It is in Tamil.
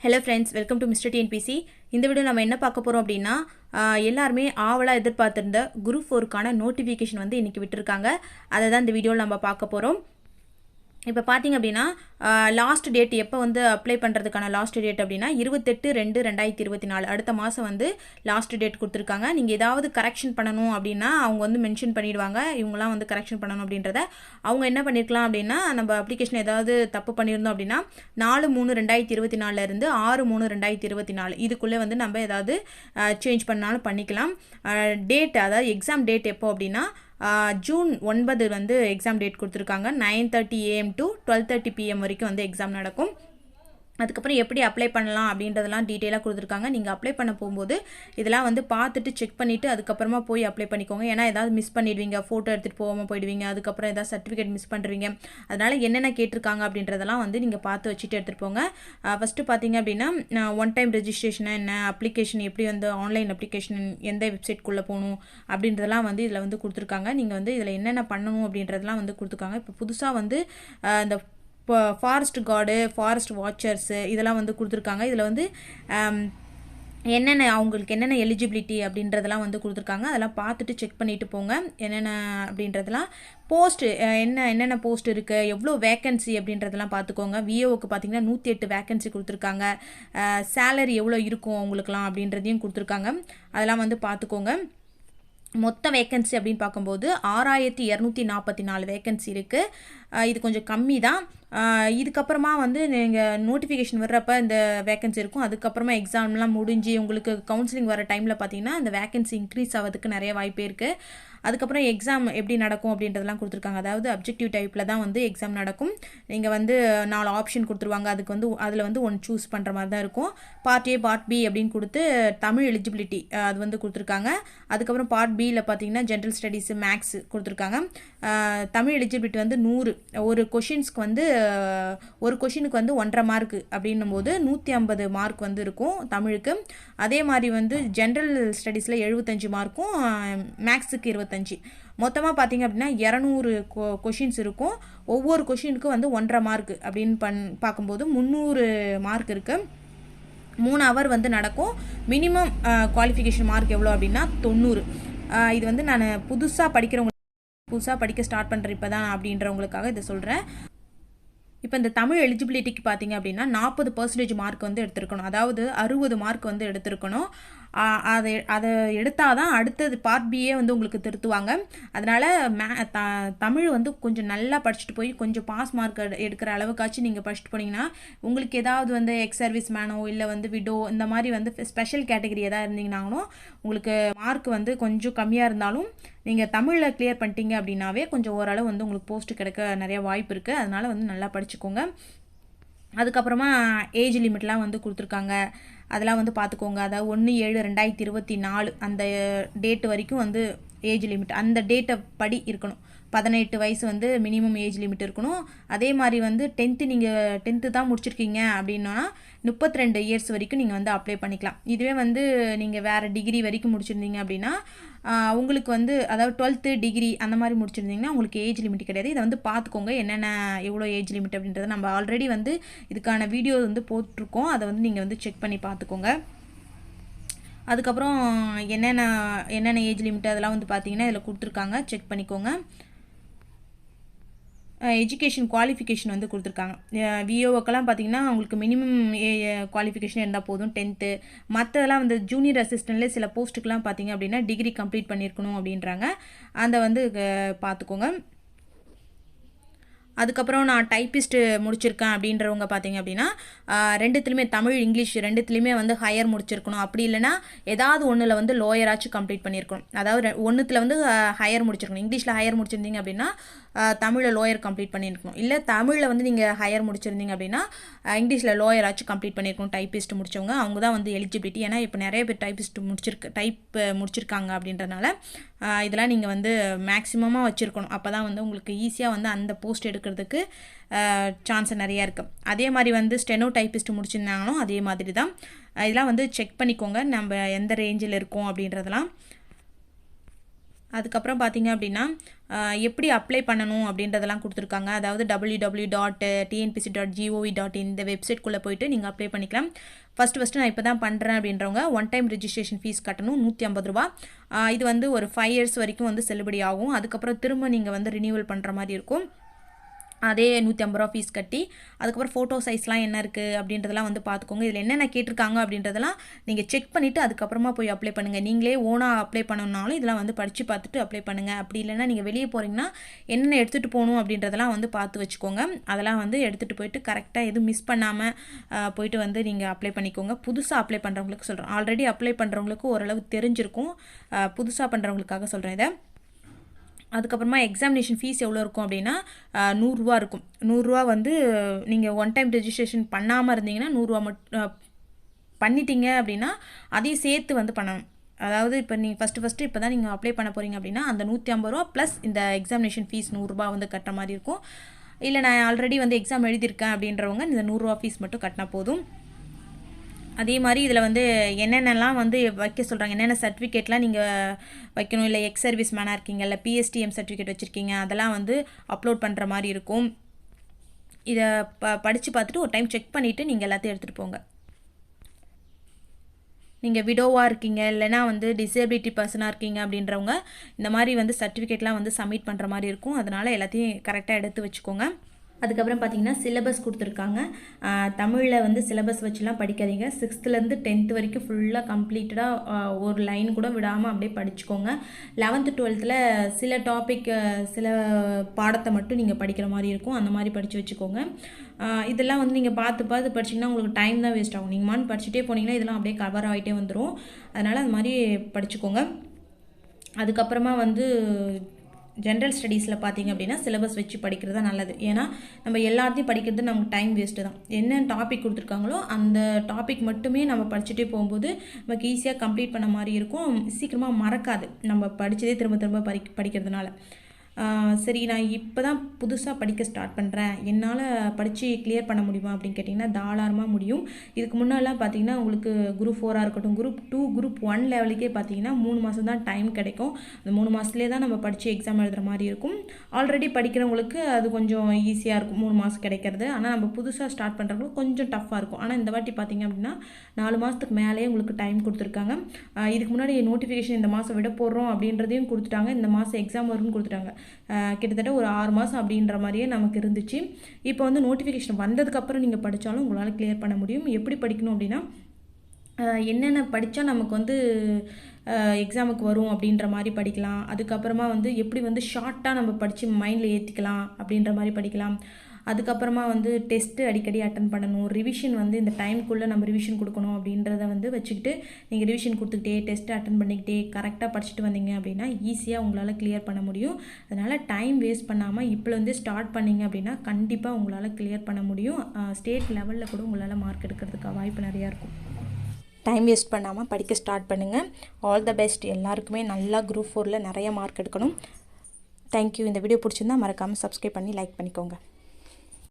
Hello friends welcome to mister TNPSC இந்த வீடியோ நம்ம என்ன பார்க்க போகிறோம் அப்படின்னா எல்லாருமே ஆவலாக எதிர்பார்த்திருந்த குரூப் ஃபோருக்கான நோட்டிஃபிகேஷன் வந்து இன்றைக்கி விட்டுருக்காங்க. அதை தான் இந்த வீடியோவில் நம்ம பார்க்க போகிறோம் இப்போ பார்த்தீங்க அப்படின்னா லாஸ்ட் டேட் எப்போ வந்து அப்ளை பண்ணுறதுக்கான லாஸ்ட் டேட் அப்படின்னா இருபத்தெட்டு ரெண்டு ரெண்டாயிரத்தி இருபத்தி நாலு. அடுத்த மாதம் வந்து லாஸ்ட் டேட் கொடுத்துருக்காங்க. நீங்கள் ஏதாவது கரெக்ஷன் பண்ணணும் அப்படின்னா அவங்க வந்து மென்ஷன் பண்ணிடுவாங்க. இவங்களாம் வந்து கரெக்ஷன் பண்ணணும் அப்படின்றத. அவங்க என்ன பண்ணியிருக்கலாம் அப்படின்னா நம்ம அப்ளிகேஷன் ஏதாவது தப்பு பண்ணியிருந்தோம் அப்படின்னா நாலு மூணு ரெண்டாயிரத்தி இருபத்தி நாலுலேருந்து ஆறு மூணு ரெண்டாயிரத்தி இருபத்தி நாலு. இதுக்குள்ளே வந்து நம்ம ஏதாவது சேஞ்ச் பண்ணாலும் பண்ணிக்கலாம். டேட் அதாவது எக்ஸாம் டேட் எப்போ அப்படின்னா ஜூன் ஒன்பது வந்து எக்ஸாம் டேட் கொடுத்துருக்காங்க. Nine thirty AM to twelve thirty PM வரைக்கும் வந்து எக்ஸாம் நடக்கும். அதுக்கப்புறம் எப்படி அப்ளை பண்ணலாம் அப்படின்றதெல்லாம் டீட்டெயிலாக கொடுத்துருக்காங்க. நீங்கள் அப்ளை பண்ண போகும்போது இதெல்லாம் வந்து பார்த்துட்டு செக் பண்ணிவிட்டு அதுக்கப்புறமா போய் அப்ளை பண்ணிக்கோங்க. ஏன்னா ஏதாவது மிஸ் பண்ணிடுவீங்க ஃபோட்டோ எடுத்துகிட்டு போகாமல் போயிடுவீங்க அதுக்கப்புறம் ஏதாவது சர்டிஃபிகேட் மிஸ் பண்ணுறீங்க அதனால் என்னென்ன கேட்டிருக்காங்க அப்படின்றதெல்லாம் வந்து நீங்கள் பார்த்து வச்சுட்டு எடுத்துகிட்டு போங்க. ஃபஸ்ட்டு பார்த்தீங்க அப்படின்னா ஒன் டைம் ரெஜிஸ்ட்ரேஷனாக என்ன அப்ளிகேஷன் எப்படி வந்து ஆன்லைன் அப்ளிகேஷன் எந்த வெப்சைட்குள்ளே போகணும் அப்படின்றதெல்லாம் வந்து இதில் வந்து கொடுத்துருக்காங்க. நீங்கள் வந்து இதில் என்னென்ன பண்ணணும் அப்படின்றதெல்லாம் வந்து கொடுத்துருக்காங்க. இப்போ புதுசாக வந்து இந்த இப்போ ஃபாரஸ்ட் கார்டு ஃபாரஸ்ட் வாட்சர்ஸு இதெல்லாம் வந்து கொடுத்துருக்காங்க. இதில் வந்து என்னென்ன அவங்களுக்கு என்னென்ன எலிஜிபிலிட்டி அப்படின்றதெல்லாம் வந்து கொடுத்துருக்காங்க. அதெல்லாம் பார்த்துட்டு செக் பண்ணிவிட்டு போங்க. என்னென்ன அப்படின்றதெல்லாம் போஸ்ட் என்ன என்னென்ன போஸ்ட் இருக்குது எவ்வளோ வேக்கன்சி அப்படின்றதெல்லாம் பார்த்துக்கோங்க. விஏஓக்கு பார்த்தீங்கன்னா நூற்றி எட்டு வேக்கன்சி கொடுத்துருக்காங்க. சேலரி எவ்வளோ இருக்கும் அவங்களுக்குலாம் அப்படின்றதையும் கொடுத்துருக்காங்க. அதெல்லாம் வந்து பார்த்துக்கோங்க. மொத்த வேக்கன்சி அப்படின்னு பார்க்கும்போது ஆறாயிரத்தி இரநூத்தி நாற்பத்தி நாலு வேக்கன்சி இருக்குது இது கொஞ்சம் கம்மி தான் இதுக்கப்புறமா வந்து நீங்கள் நோட்டிஃபிகேஷன் வர்றப்ப இந்த வேக்கன்சி இருக்கும். அதுக்கப்புறமா எக்ஸாம்லாம் முடிஞ்சு உங்களுக்கு கவுன்சிலிங் வர டைமில் பார்த்தீங்கன்னா இந்த வேக்கன்சி இன்க்ரீஸ் ஆகிறதுக்கு நிறைய வாய்ப்பே இருக்குது அதுக்கப்புறம் எக்ஸாம் எப்படி நடக்கும் அப்படின்றதெல்லாம் கொடுத்துருக்காங்க. அதாவது அப்ஜெக்டிவ் டைப்பில் தான் வந்து எக்ஸாம் நடக்கும். நீங்கள் வந்து நாலு ஆப்ஷன் கொடுத்துருவாங்க. அதுக்கு வந்து அதில் வந்து ஒன்று சூஸ் பண்ணுற மாதிரி தான் இருக்கும். பார்ட் ஏ பார்ட் பி அப்படின்னு கொடுத்து தமிழ் எலிஜிபிலிட்டி அது வந்து கொடுத்துருக்காங்க. அதுக்கப்புறம் பார்ட் பியில் பார்த்தீங்கன்னா ஜென்ரல் ஸ்டடீஸு மேக்ஸ் கொடுத்துருக்காங்க. தமிழ் எலிஜிபிலிட்டி வந்து நூறு. ஒரு கொஷின்ஸ்க்கு வந்து ஒரு கொஷினுக்கு வந்து ஒன்றரை மார்க் அப்படின்னும் போது நூற்றி ஐம்பது மார்க் வந்து இருக்கும் தமிழுக்கு. அதே மாதிரி வந்து ஜென்ரல் ஸ்டடீஸில் எழுபத்தஞ்சு மார்க்கும் மேக்ஸுக்கு இருபத்தஞ்சி. மொத்தமாக பார்த்தீங்க அப்படின்னா இரநூறு கொ கொஷின்ஸ் இருக்கும். ஒவ்வொரு கொஷினுக்கும் வந்து ஒன்றரை மார்க் அப்படின்னு பண் பார்க்கும்போது முந்நூறு மார்க் இருக்குது மூணு ஹவர் வந்து நடக்கும். மினிமம் குவாலிஃபிகேஷன் மார்க் எவ்வளோ அப்படின்னா தொண்ணூறு. இது வந்து நான் புதுசாக படிக்கிறவங்க புதுசாக படிக்க ஸ்டார்ட் பண்ணுற இப்போ தான் அப்படின்றவங்களுக்காக இதை சொல்கிறேன் இப்போ இந்த தமிழ் எலிஜிபிலிட்டிக்கு பார்த்தீங்க அப்படின்னா நாற்பது பர்சன்டேஜ் மார்க் வந்து எடுத்திருக்கணும். அதாவது அறுபது மார்க் வந்து எடுத்திருக்கணும். அதை அதை எடுத்தால் தான் அடுத்தது பார்ட் பியே வந்து உங்களுக்கு திருத்துவாங்க. அதனால் மே த தமிழ் வந்து கொஞ்சம் நல்லா படிச்சுட்டு போய் கொஞ்சம் பாஸ் மார்க் எடுக்கிற அளவுக்காச்சும் நீங்கள் படிச்சுட்டு போனீங்கன்னா உங்களுக்கு ஏதாவது வந்து எக்ஸ் சர்வீஸ் மேனோ இல்லை வந்து விடோ இந்த மாதிரி வந்து ஸ்பெஷல் கேட்டகரி எதாவது இருந்தீங்கனாலும் உங்களுக்கு மார்க் வந்து கொஞ்சம் கம்மியாக இருந்தாலும் நீங்கள் தமிழில் கிளியர் பண்ணிட்டீங்க அப்படின்னாவே கொஞ்சம் ஓரளவு வந்து உங்களுக்கு போஸ்ட் கிடைக்க நிறைய வாய்ப்பு இருக்குது அதனால் வந்து நல்லா படிச்சுக்கோங்க. அதுக்கப்புறமா ஏஜ் லிமிட்லாம் வந்து கொடுத்துருக்காங்க. அதெல்லாம் வந்து பார்த்துக்கோங்க. அதாவது ஒன்று ஏழு ரெண்டாயிரத்தி இருபத்தி நாலு அந்த டேட் வரைக்கும் வந்து ஏஜ் லிமிட் அந்த டேட்டை படி இருக்கணும். பதினெட்டு வயசு வந்து மினிமம் ஏஜ் லிமிட் இருக்கணும். அதே மாதிரி வந்து டென்த்து நீங்கள் டென்த்து தான் முடிச்சிருக்கீங்க அப்படின்னா முப்பத்தி ரெண்டு இயர்ஸ் வரைக்கும் நீங்கள் வந்து அப்ளை பண்ணிக்கலாம். இதுவே வந்து நீங்கள் வேறு டிகிரி வரைக்கும் முடிச்சிருந்தீங்க அப்படின்னா உங்களுக்கு வந்து அதாவது டுவெல்த்து டிகிரி அந்த மாதிரி முடிச்சிருந்தீங்கன்னா உங்களுக்கு ஏஜ் லிமிட் கிடையாது. இதை வந்து பார்த்துக்கோங்க என்னென்ன எவ்வளோ ஏஜ் லிமிட் அப்படின்றத நம்ம ஆல்ரெடி வந்து இதுக்கான வீடியோ வந்து போட்டிருக்கோம். அதை வந்து நீங்கள் வந்து செக் பண்ணி பார்த்துக்கோங்க. அதுக்கப்புறம் என்னென்ன என்னென்ன ஏஜ் லிமிட் அதெல்லாம் வந்து பார்த்தீங்கன்னா இதில் கொடுத்துருக்காங்க. செக் பண்ணிக்கோங்க. எஜுகேஷன் குவாலிஃபிகேஷன் வந்து கொடுத்துருக்காங்க. விஓக்கெல்லாம் பார்த்தீங்கன்னா அவங்களுக்கு மினிமம் குவாலிஃபிகேஷன் இருந்தால் போதும். டென்த்து மற்றதெல்லாம் வந்து ஜூனியர் அசிஸ்டண்ட்லேயே சில போஸ்ட்டுக்கெலாம் பார்த்தீங்க அப்படின்னா டிகிரி கம்ப்ளீட் பண்ணியிருக்கணும் அப்படின்றாங்க. அதை வந்து பார்த்துக்கோங்க அதுக்கப்புறம் நான் டைப்பிஸ்ட்டு முடிச்சிருக்கேன் அப்படின்றவங்க பார்த்தீங்க அப்படின்னா ரெண்டுத்துலையுமே தமிழ் இங்கிலீஷ் ரெண்டுத்துலையுமே வந்து ஹையர் முடிச்சிருக்கணும். அப்படி இல்லைன்னா ஏதாவது ஒன்றில் வந்து லோயராச்சும் கம்ப்ளீட் பண்ணியிருக்கணும் அதாவது ஒன்றுத்தில் வந்து ஹையர் முடிச்சிருக்கணும். இங்கிலீஷில் ஹையர் முடிச்சிருந்தீங்க அப்படின்னா தமிழில் லோயர் கம்ப்ளீட் பண்ணியிருக்கணும் இல்லை தமிழில் வந்து நீங்கள் ஹையர் முடிச்சிருந்தீங்க அப்படின்னா இங்கிலீஷில் லோயராச்சும் கம்ப்ளீட் பண்ணியிருக்கணும் டைப்பிஸ்ட் முடிச்சவங்க. அவங்க தான் வந்து எலிஜிபிலிட்டி ஏன்னா இப்போ நிறைய பேர் டைப்பிஸ்ட் முடிச்சிருக்கு டைப் முடிச்சிருக்காங்க அப்படின்றனால இதெல்லாம் நீங்கள் வந்து மேக்ஸிமமாக வச்சுருக்கணும். அப்போ தான் வந்து உங்களுக்கு ஈஸியாக வந்து அந்த போஸ்ட் இருக்கிறதுக்கு சான்ஸ் நிறையா இருக்குது அதே மாதிரி வந்து ஸ்டெனோ டைப்பிஸ்ட் முடிச்சிருந்தாங்களும் அதே மாதிரி தான். இதெல்லாம் வந்து செக் பண்ணிக்கோங்க. நம்ம எந்த ரேஞ்சில் இருக்கோம் அப்படின்றதெல்லாம். அதுக்கப்புறம் பார்த்தீங்க அப்படின்னா எப்படி அப்ளை பண்ணணும் அப்படின்றதெல்லாம் கொடுத்துருக்காங்க. அதாவது W W dot TNPSC dot GOV dot இந்த வெப்சைட்குள்ளே போயிட்டு நீங்கள் அப்ளை பண்ணிக்கலாம். ஃபஸ்ட்டு ஃபஸ்ட்டு நான் இப்போ தான் பண்ணுறேன் அப்படின்றவங்க ஒன் டைம் ரிஜிஸ்ட்ரேஷன் ஃபீஸ் கட்டணும் நூற்றி ஐம்பது ரூபா. இது வந்து ஒரு ஃபைவ் இயர்ஸ் வரைக்கும் வந்து செல்லுபடி ஆகும். அதுக்கப்புறம் திரும்ப நீங்கள் வந்து ரினியூவல் பண்ணுற மாதிரி இருக்கும். அதே நூற்றி ஐம்பது ரூபா ஃபீஸ் கட்டி அதுக்கப்புறம் ஃபோட்டோ சைஸ்லாம் என்ன இருக்குது அப்படின்றதெல்லாம் வந்து பார்த்துக்கோங்க இதில் என்னென்ன கேட்டிருக்காங்க அப்படின்றதெல்லாம் நீங்கள் செக் பண்ணிவிட்டு அதுக்கப்புறமா போய் அப்ளை பண்ணுங்கள் நீங்களே ஓனாக அப்ளை பண்ணணுனாலும் இதெல்லாம் வந்து படித்து பார்த்துட்டு அப்ளை பண்ணுங்கள் அப்படி இல்லைன்னா நீங்கள் வெளியே போகிறீங்கன்னா என்னென்ன எடுத்துகிட்டு போகணும் அப்படின்றதெல்லாம் வந்து பார்த்து வச்சுக்கோங்க. அதெல்லாம் வந்து எடுத்துகிட்டு போயிட்டு கரெக்டாக எதுவும் மிஸ் பண்ணாமல் போயிட்டு வந்து நீங்கள் அப்ளை பண்ணிக்கோங்க. புதுசாக அப்ளை பண்ணுறவங்களுக்கு சொல்கிறோம் ஆல்ரெடி அப்ளை பண்ணுறவங்களுக்கு ஓரளவு தெரிஞ்சிருக்கும். புதுசாக பண்ணுறவங்களுக்காக சொல்கிறேன் இதை. அதுக்கப்புறமா எக்ஸாமினேஷன் ஃபீஸ் எவ்வளோ இருக்கும் அப்படின்னா நூறுரூவா இருக்கும். நூறுரூவா வந்து நீங்கள் ஒன் டைம் ரெஜிஸ்ட்ரேஷன் பண்ணாமல் இருந்தீங்கன்னா நூறுரூவா மட்டும் பண்ணிட்டீங்க அப்படின்னா அதையும் சேர்த்து வந்து பண்ணணும். அதாவது இப்போ நீங்கள் ஃபஸ்ட்டு ஃபஸ்ட்டு இப்போ தான் நீங்கள் அப்ளை பண்ண போகிறீங்க அப்படின்னா அந்த நூற்றி ஐம்பது ரூபா ப்ளஸ் இந்த எக்ஸாமினேஷன் ஃபீஸ் நூறுரூபா வந்து கட்டுற மாதிரி இருக்கும். இல்லை நான் ஆல்ரெடி வந்து எக்ஸாம் எழுதியிருக்கேன் அப்படின்றவங்க இந்த நூறுரூவா ஃபீஸ் மட்டும் கட்டினா போதும். அதே மாதிரி இதில் வந்து என்னென்னலாம் வந்து வைக்க சொல்கிறாங்க என்னென்ன சர்டிஃபிகேட்லாம் நீங்கள் வைக்கணும்? இல்லை எக்ஸ் சர்வீஸ் மேனாக இருக்கீங்க இல்லை பிஎஸ்டிஎம் சர்டிஃபிகேட் வச்சுருக்கீங்க அதெல்லாம் வந்து அப்லோட் பண்ணுற மாதிரி இருக்கும். இதை ப படித்து பார்த்துட்டு ஒரு டைம் செக் பண்ணிவிட்டு நீங்கள் எல்லாத்தையும் எடுத்துகிட்டு போங்க. நீங்கள் விடோவாக இருக்கீங்க இல்லைனா வந்து டிசேபிலிட்டி பர்சனாக இருக்கீங்க அப்படின்றவங்க இந்த மாதிரி வந்து சர்டிஃபிகேட்லாம் வந்து சப்மிட் பண்ணுற மாதிரி இருக்கும். அதனால் எல்லாத்தையும் கரெக்டாக எடுத்து வச்சுக்கோங்க. அதுக்கப்புறம் பார்த்தீங்கன்னா சிலபஸ் கொடுத்துருக்காங்க. தமிழில் வந்து சிலபஸ் வச்சுலாம் படிக்காதீங்க. சிக்ஸ்த்துலேருந்து டென்த்து வரைக்கும் ஃபுல்லாக கம்ப்ளீட்டடாக ஒரு லைன் கூட விடாமல் அப்படியே படிச்சுக்கோங்க. லெவன்த்து டுவெல்த்தில் சில டாபிக் சில பாடத்தை மட்டும் நீங்கள் படிக்கிற மாதிரி இருக்கும். அந்த மாதிரி படித்து வச்சுக்கோங்க. இதெல்லாம் வந்து நீங்கள் பார்த்து பார்த்து படிச்சிங்கன்னா உங்களுக்கு டைம் தான் வேஸ்ட் ஆகும். நீங்கள் மான் படிச்சுட்டே போனீங்கன்னா இதெல்லாம் அப்படியே கவர் ஆகிட்டே வந்துடும் அதனால் அது மாதிரி படிச்சுக்கோங்க. அதுக்கப்புறமா வந்து ஜென்ரல் ஸ்டடீஸில் பார்த்தீங்க அப்படின்னா சிலபஸ் வச்சு படிக்கிறது தான் நல்லது. ஏன்னா நம்ம எல்லாத்தையும் படிக்கிறது நமக்கு டைம் வேஸ்ட்டு தான். என்ன டாபிக் கொடுத்துருக்காங்களோ அந்த டாபிக் மட்டுமே நம்ம படிச்சுட்டே போகும்போது நமக்கு ஈஸியாக கம்ப்ளீட் பண்ண மாதிரி இருக்கும். சீக்கிரமாக மறக்காது. நம்ம படித்ததே திரும்ப திரும்ப படி படிக்கிறதுனால. சரி நான் இப்போ தான் புதுசாக படிக்க ஸ்டார்ட் பண்ணுறேன் என்னால் படித்து கிளியர் பண்ண முடியுமா அப்படின்னு கேட்டிங்கன்னா தாராளமாக முடியும். இதுக்கு முன்னாடிலாம் பார்த்தீங்கன்னா உங்களுக்கு குரூப் ஃபோராக இருக்கட்டும் குரூப் டூ குரூப் ஒன் லெவலுக்கே பார்த்தீங்கன்னா மூணு மாதம் தான் டைம் கிடைக்கும். அந்த மூணு மாதத்துலேயே தான் நம்ம படித்து எக்ஸாம் எழுதுகிற மாதிரி இருக்கும். ஆல்ரெடி படிக்கிறவங்களுக்கு அது கொஞ்சம் ஈஸியாக இருக்கும் மூணு மாதம் கிடைக்கிறது. ஆனால் நம்ம புதுசாக ஸ்டார்ட் பண்ணுறவங்களுக்கு கொஞ்சம் டஃப்பாக இருக்கும். ஆனால் இந்த வாட்டி பார்த்தீங்க அப்படின்னா நாலு மாதத்துக்கு மேலேயே உங்களுக்கு டைம் கொடுத்துருக்காங்க. இதுக்கு முன்னாடி நோட்டிஃபிகேஷன் இந்த மாதம் விட போடுறோம் அப்படின்றதையும் கொடுத்துட்டாங்க. இந்த மாதம் எக்ஸாம் வரும்னு கொடுத்துட்டாங்க. கிட்டத்தட்ட ஒரு ஆறு மாதம் அப்படின்ற மாதிரியே நமக்கு இருந்துச்சு. இப்போ வந்து நோட்டிஃபிகேஷன் வந்ததுக்கப்புறம் நீங்கள் படித்தாலும் உங்களால் கிளியர் பண்ண முடியும். எப்படி படிக்கணும் அப்படின்னா என்னென்ன படித்தா நமக்கு வந்து எக்ஸாமுக்கு வரும் அப்படின்ற மாதிரி படிக்கலாம். அதுக்கப்புறமா வந்து எப்படி வந்து ஷார்ட்டாக நம்ம படித்து மைண்டில் ஏற்றிக்கலாம் அப்படின்ற மாதிரி படிக்கலாம். அதுக்கப்புறமா வந்து டெஸ்ட்டு அடிக்கடி அட்டன் பண்ணணும். ரிவிஷன் வந்து இந்த டைம்குள்ளே நம்ம ரிவிஷன் கொடுக்கணும் அப்படின்றத வந்து வச்சுக்கிட்டு நீங்கள் ரிவிஷன் கொடுத்துக்கிட்டே டெஸ்ட்டு அட்டன் பண்ணிக்கிட்டே கரெக்டாக படிச்சுட்டு வந்தீங்க அப்படின்னா ஈஸியாக உங்களால் கிளியர் பண்ண முடியும். அதனால் டைம் வேஸ்ட் பண்ணாமல் இப்போலேருந்து ஸ்டார்ட் பண்ணிங்க அப்படின்னா கண்டிப்பாக உங்களால் கிளியர் பண்ண முடியும். ஸ்டேட் லெவலில் கூட உங்களால் மார்க் எடுக்கிறதுக்கு வாய்ப்பு நிறையா இருக்கும். டைம் வேஸ்ட் பண்ணாமல் படிக்க ஸ்டார்ட் பண்ணுங்கள் ஆல் த பெஸ்ட் எல்லாருக்குமே நல்லா குரூப் ஃபோரில் நிறைய மார்க் எடுக்கணும். தேங்க்யூ இந்த வீடியோ பிடிச்சிருந்தா மறக்காமல் சப்ஸ்கிரைப் பண்ணி லைக் பண்ணிக்கோங்க.